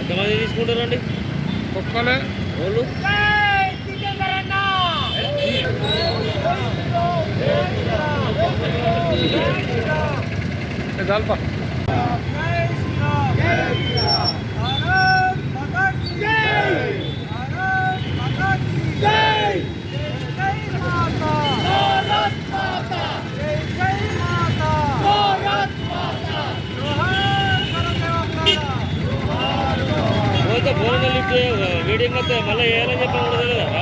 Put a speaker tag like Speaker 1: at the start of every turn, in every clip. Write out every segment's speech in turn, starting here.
Speaker 1: ఎంతమంది తీసుకుంటారండి?
Speaker 2: ఒక్కలే
Speaker 1: వాళ్ళు?
Speaker 2: జల్ప.
Speaker 1: ఫోన్ లిఫ్ట్ మీటింగ్ వస్తే మళ్ళీ వేయాలని చెప్పని కూడా తెలియదు కదా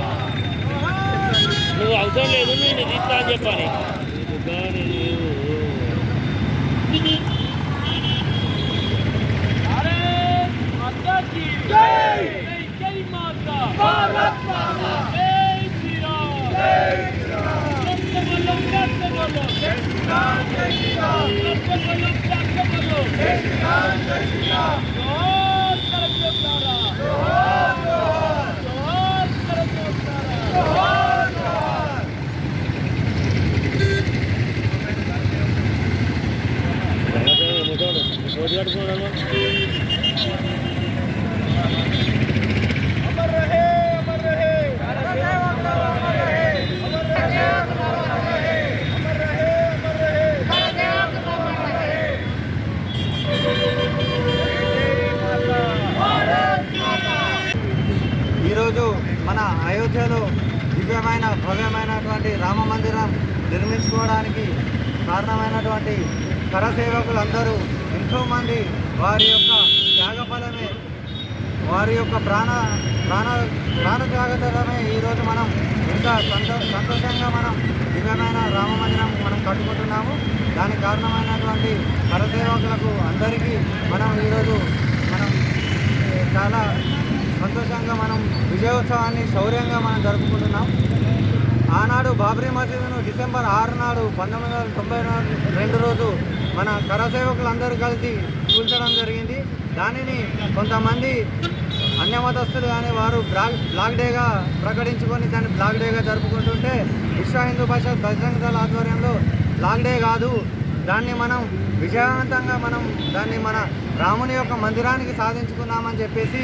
Speaker 1: నువ్వు అవసరం లేదు నేను తీస్తా అని చెప్పాలి కానీ రోజు కట్టుకున్నాను
Speaker 3: ఈరోజు మన అయోధ్యలో దివ్యమైన భవ్యమైనటువంటి రామ మందిరం నిర్మించుకోవడానికి కారణమైనటువంటి కరసేవకులందరూ ఎంతోమంది వారి యొక్క త్యాగఫలమే వారి యొక్క ప్రాణ ప్రాణ ప్రాణ త్యాగతలమే ఈరోజు మనం ఇంత సంతో సంతోషంగా మనం దివ్యమైన రామ మందిరం మనం కట్టుకుంటున్నాము. దానికి కారణమైనటువంటి కరసేవకులకు అందరికీ మనం ఈరోజు మనం చాలా సంతోషంగా మనం విజయోత్సవాన్ని శౌర్యంగా మనం జరుపుకుంటున్నాం. ఆనాడు బాబ్రీ మసీదును డిసెంబర్ ఆరు నాడు పంతొమ్మిది వందల తొంభై రెండు రోజు మన కరసేవకులందరూ కలిసి కూల్చడం జరిగింది. దానిని కొంతమంది అన్యమతస్తులు కానీ వారు బ్లాక్ బ్లాక్ డేగా ప్రకటించుకొని దాన్ని బ్లాక్ డేగా జరుపుకుంటుంటే విశ్వ హిందూ పరిషత్ బజరంగ దళ ఆధ్వర్యంలో బ్లాక్ డే కాదు. దాన్ని మనం విజయవంతంగా మనం దాన్ని మన రాముని యొక్క మందిరానికి సాధించుకున్నామని చెప్పేసి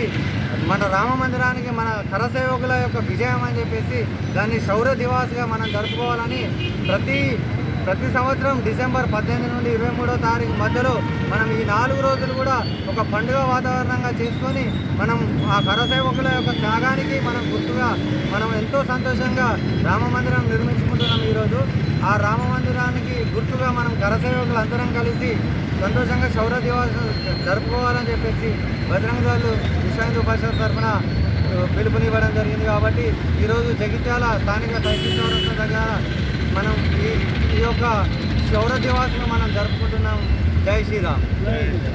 Speaker 3: మన రామ మందిరానికి మన కరసేవకుల యొక్క విజయం అని చెప్పేసి దాన్ని శౌర్య దివాస్గా మనం జరుపుకోవాలని ప్రతి ప్రతి సంవత్సరం డిసెంబర్ పద్దెనిమిది నుండి ఇరవై మూడో తారీఖు మధ్యలో మనం ఈ నాలుగు రోజులు కూడా ఒక పండుగ వాతావరణంగా చేసుకొని మనం ఆ కరసేవకుల యొక్క త్యాగానికి మనం గుర్తుగా మనం ఎంతో సంతోషంగా రామ మందిరం నిర్మించుకుంటున్నాం ఈరోజు. ఆ రామ మందిరానికి గుర్తుగా మనం కరసేవకులు అందరం కలిసి సంతోషంగా శౌర్య దివాసం జరుపుకోవాలని చెప్పేసి బజరంగ దళాలు విశ్వ తరఫున పిలుపునివ్వడం జరిగింది కాబట్టి ఈరోజు జగిత్యాల స్థానిక తహసీల్ చౌరస్తా దగ్గర మనం ఈ ఈ యొక్క శౌర్య దివాస్ను మనం జరుపుకుంటున్నాం. జై శ్రీరామ్.